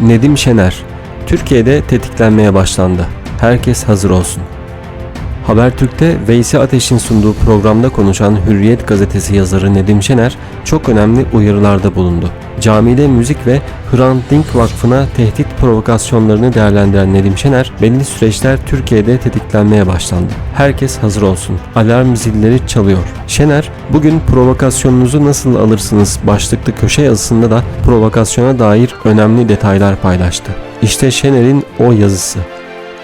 Nedim Şener Türkiye'de tetiklenmeye başlandı. Herkes hazır olsun. Habertürk'te Veysi Ateş'in sunduğu programda konuşan Hürriyet gazetesi yazarı Nedim Şener çok önemli uyarılarda bulundu. Camide müzik ve Hrant Dink Vakfı'na tehdit provokasyonlarını değerlendiren Nedim Şener, belli süreçler Türkiye'de tetiklenmeye başlandı. Herkes hazır olsun. Alarm zilleri çalıyor. Şener, bugün provokasyonunuzu nasıl alırsınız başlıklı köşe yazısında da provokasyona dair önemli detaylar paylaştı. İşte Şener'in o yazısı.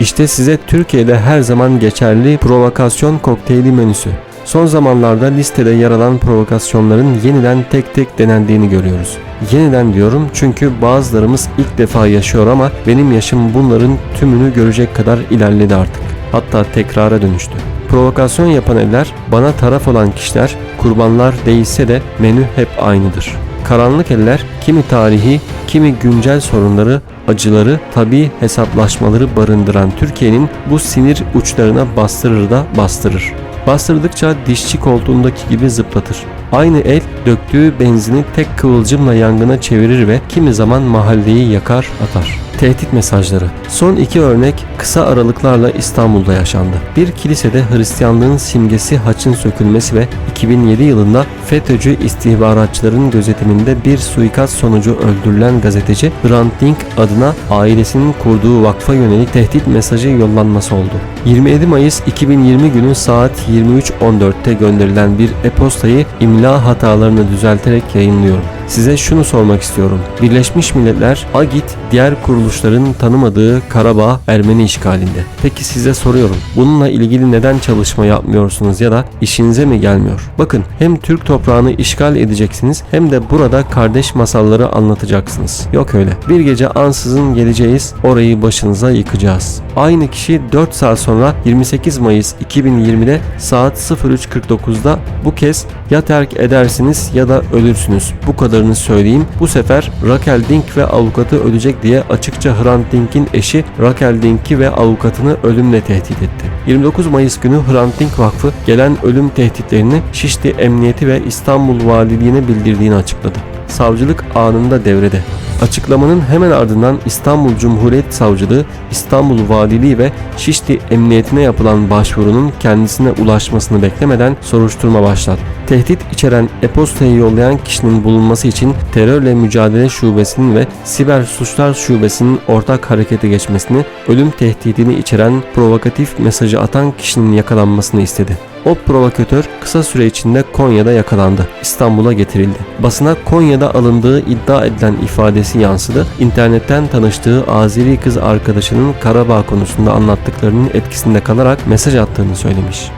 İşte size Türkiye'de her zaman geçerli provokasyon kokteyli menüsü. Son zamanlarda listede yer alan provokasyonların yeniden tek tek denendiğini görüyoruz. Yeniden diyorum çünkü bazılarımız ilk defa yaşıyor ama benim yaşım bunların tümünü görecek kadar ilerledi artık. Hatta tekrara dönüştü. Provokasyon yapan eller, bana taraf olan kişiler, kurbanlar değilse de menü hep aynıdır. Karanlık eller kimi tarihi, kimi güncel sorunları, acıları, tabi hesaplaşmaları barındıran Türkiye'nin bu sinir uçlarına bastırır da bastırır. Bastırdıkça dişçi koltuğundaki gibi zıplatır. Aynı el döktüğü benzini tek kıvılcımla yangına çevirir ve kimi zaman mahalleyi yakar atar. Tehdit mesajları. Son iki örnek kısa aralıklarla İstanbul'da yaşandı. Bir kilisede Hristiyanlığın simgesi haçın sökülmesi ve 2007 yılında FETÖ'cü istihbaratçıların gözetiminde bir suikast sonucu öldürülen gazeteci Hrant Dink adına ailesinin kurduğu vakfa yönelik tehdit mesajı yollanması oldu. 27 Mayıs 2020 günü saat 23.14'te gönderilen bir e-postayı imla hatalarını düzelterek yayınlıyorum. Size şunu sormak istiyorum. Birleşmiş Milletler, AGİT, diğer kuruluşların tanımadığı Karabağ Ermeni işgalinde. Peki size soruyorum. Bununla ilgili neden çalışma yapmıyorsunuz ya da işinize mi gelmiyor? Bakın hem Türk toprağını işgal edeceksiniz hem de burada kardeş masalları anlatacaksınız. Yok öyle. Bir gece ansızın geleceğiz, orayı başınıza yıkacağız. Aynı kişi 4 saat sonra 28 Mayıs 2020'de saat 03.49'da bu kez ya terk edersiniz ya da ölürsünüz. Bu kadarını söyleyeyim. Bu sefer Raquel Dink ve avukatı ölecek diye açıkça Hrant Dink'in eşi Raquel Dink'i ve avukatını ölümle tehdit etti. 29 Mayıs günü Hrant Dink Vakfı gelen ölüm tehditlerini Şişli Emniyeti ve İstanbul Valiliğine bildirdiğini açıkladı. Savcılık anında devrede. Açıklamanın hemen ardından İstanbul Cumhuriyet Savcılığı, İstanbul Valiliği ve Şişli Emniyetine yapılan başvurunun kendisine ulaşmasını beklemeden soruşturma başlattı. Tehdit içeren e-postayı yollayan kişinin bulunması için Terörle Mücadele Şubesi'nin ve Siber Suçlar Şubesi'nin ortak harekete geçmesini, ölüm tehdidini içeren provokatif mesajı atan kişinin yakalanmasını istedi. O provokatör kısa süre içinde Konya'da yakalandı. İstanbul'a getirildi. Basına Konya'da alındığı iddia edilen ifadesi yansıdı. İnternetten tanıştığı Azeri kız arkadaşının Karabağ konusunda anlattıklarının etkisinde kalarak mesaj attığını söylemiş.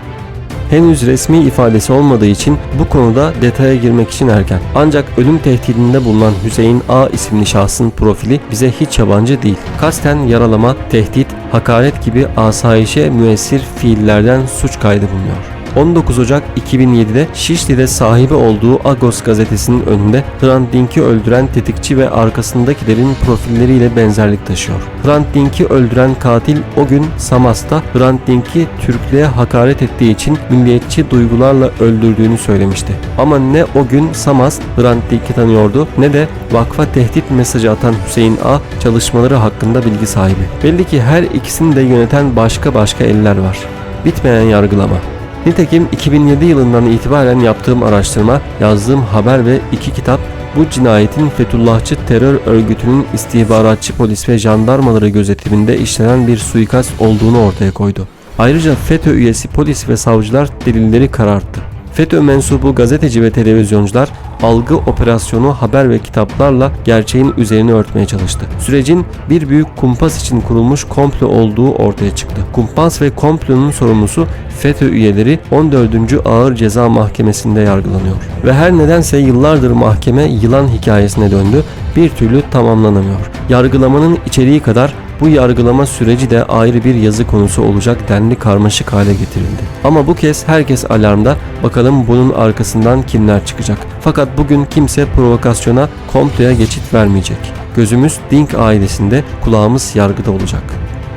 Henüz resmi ifadesi olmadığı için bu konuda detaya girmek için erken. Ancak ölüm tehdidinde bulunan Hüseyin A isimli şahsın profili bize hiç yabancı değil. Kasten yaralama, tehdit, hakaret gibi asayişe müessir fiillerden suç kaydı bulunuyor. 19 Ocak 2007'de Şişli'de sahibi olduğu Agos gazetesinin önünde Hrant Dink'i öldüren tetikçi ve arkasındakilerin profilleriyle benzerlik taşıyor. Hrant Dink'i öldüren katil o gün Samas'ta Hrant Dink'i Türklüğe hakaret ettiği için milliyetçi duygularla öldürdüğünü söylemişti. Ama ne o gün Samas Hrant Dink'i tanıyordu ne de vakfa tehdit mesajı atan Hüseyin A çalışmaları hakkında bilgi sahibi. Belli ki her ikisini de yöneten başka başka eller var. Bitmeyen yargılama. Nitekim 2007 yılından itibaren yaptığım araştırma, yazdığım haber ve iki kitap bu cinayetin Fethullahçı terör örgütünün istihbaratçı polis ve jandarmaları gözetiminde işlenen bir suikast olduğunu ortaya koydu. Ayrıca FETÖ üyesi polis ve savcılar delilleri kararttı. FETÖ mensubu gazeteci ve televizyoncular algı operasyonu haber ve kitaplarla gerçeğin üzerini örtmeye çalıştı. Sürecin bir büyük kumpas için kurulmuş komplo olduğu ortaya çıktı. Kumpas ve komplonun sorumlusu FETÖ üyeleri 14. Ağır Ceza Mahkemesi'nde yargılanıyor. Ve her nedense yıllardır mahkeme yılan hikayesine döndü, bir türlü tamamlanamıyor. Yargılamanın içeriği kadar bu yargılama süreci de ayrı bir yazı konusu olacak denli karmaşık hale getirildi. Ama bu kez herkes alarmda. Bakalım bunun arkasından kimler çıkacak. Fakat bugün kimse provokasyona, komploya geçit vermeyecek. Gözümüz Dink ailesinde, kulağımız yargıda olacak.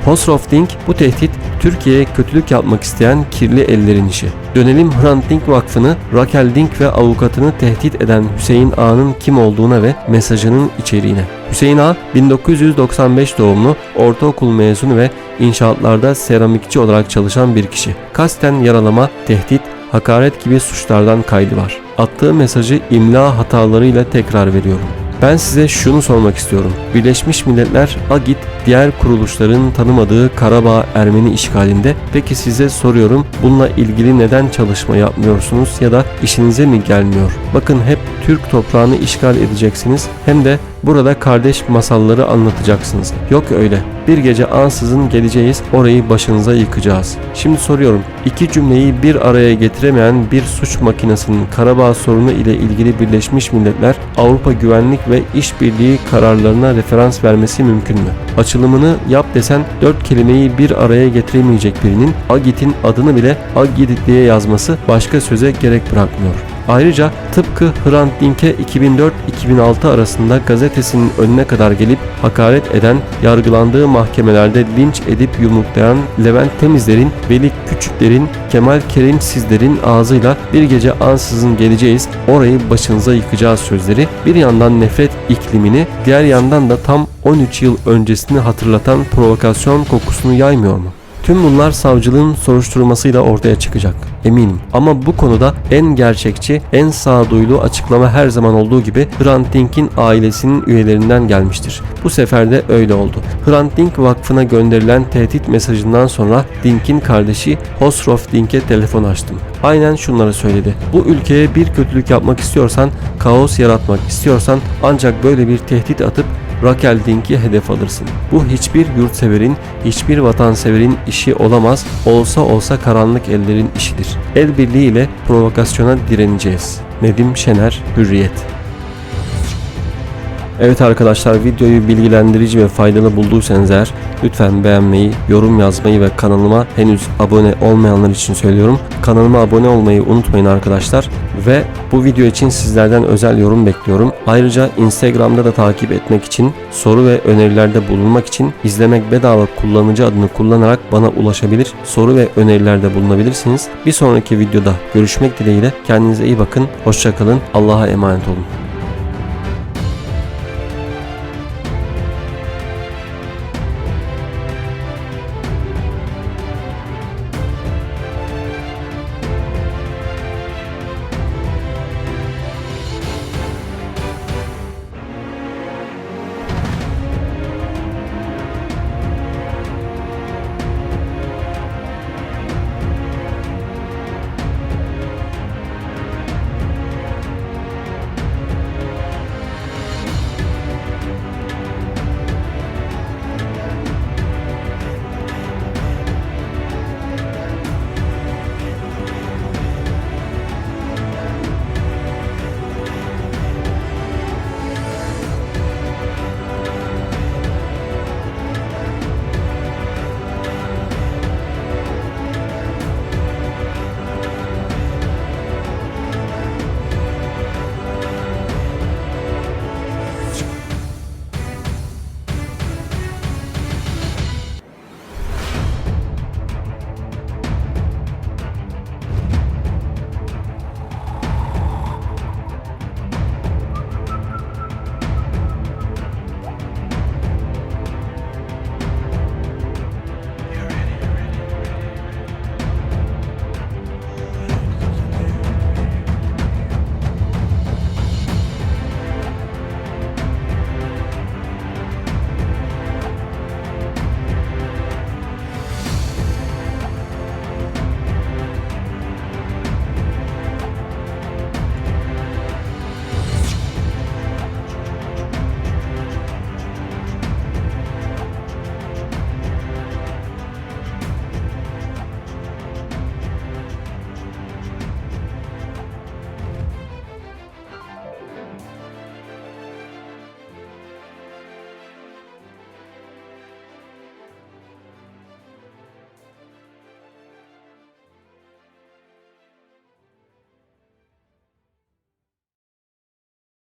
Hosrof Dink bu tehdit Türkiye'ye kötülük yapmak isteyen kirli ellerin işi. Dönelim Hrant Dink Vakfı'nı Raquel Dink ve avukatını tehdit eden Hüseyin Ağa'nın kim olduğuna ve mesajının içeriğine. Hüseyin Ağa 1995 doğumlu, ortaokul mezunu ve inşaatlarda seramikçi olarak çalışan bir kişi. Kasten yaralama, tehdit, hakaret gibi suçlardan kaydı var. Attığı mesajı imla hatalarıyla tekrar veriyorum. Ben size şunu sormak istiyorum. Birleşmiş Milletler, AGİT, diğer kuruluşların tanımadığı Karabağ Ermeni işgalinde peki size soruyorum bununla ilgili neden çalışma yapmıyorsunuz ya da işinize mi gelmiyor? Bakın hep Türk toprağını işgal edeceksiniz hem de burada kardeş masalları anlatacaksınız. Yok öyle. Bir gece ansızın geleceğiz orayı başınıza yıkacağız. Şimdi soruyorum. iki cümleyi bir araya getiremeyen bir suç makinesinin Karabağ sorunu ile ilgili Birleşmiş Milletler Avrupa Güvenlik ve İşbirliği kararlarına referans vermesi mümkün mü? Açılımını yap desen dört kelimeyi bir araya getiremeyecek birinin Agit'in adını bile Agit diye yazması başka söze gerek bırakmıyor. Ayrıca tıpkı Hrant Dink'e 2004-2006 arasında gazetesinin önüne kadar gelip hakaret eden, yargılandığı mahkemelerde linç edip yumruklayan Levent Temizler'in, Veli Küçükler'in, Kemal Kerim Sizler'in ağzıyla bir gece ansızın geleceğiz, orayı başınıza yıkacağız sözleri bir yandan nefret iklimini, diğer yandan da tam 13 yıl öncesini hatırlatan provokasyon kokusunu yaymıyor mu? Tüm bunlar savcılığın soruşturmasıyla ortaya çıkacak. Eminim. Ama bu konuda en gerçekçi, en sağduyulu açıklama her zaman olduğu gibi Hrant Dink'in ailesinin üyelerinden gelmiştir. Bu sefer de öyle oldu. Hrant Dink Vakfı'na gönderilen tehdit mesajından sonra Dink'in kardeşi Hosrof Dink'e telefon açtım. Aynen şunları söyledi. Bu ülkeye bir kötülük yapmak istiyorsan, kaos yaratmak istiyorsan ancak böyle bir tehdit atıp Raquel Dink'i hedef alırsın. Bu hiçbir yurtseverin, hiçbir vatanseverin işi olamaz, olsa olsa karanlık ellerin işidir. El birliğiyle provokasyona direneceğiz. Nedim Şener, Hürriyet Evet arkadaşlar videoyu bilgilendirici ve faydalı bulduysanız eğer lütfen beğenmeyi, yorum yazmayı ve kanalıma henüz abone olmayanlar için söylüyorum. Kanalıma abone olmayı unutmayın arkadaşlar ve bu video için sizlerden özel yorum bekliyorum. Ayrıca Instagram'da da takip etmek için, soru ve önerilerde bulunmak için izlemek bedava kullanıcı adını kullanarak bana ulaşabilir, soru ve önerilerde bulunabilirsiniz. Bir sonraki videoda görüşmek dileğiyle kendinize iyi bakın, hoşçakalın, Allah'a emanet olun.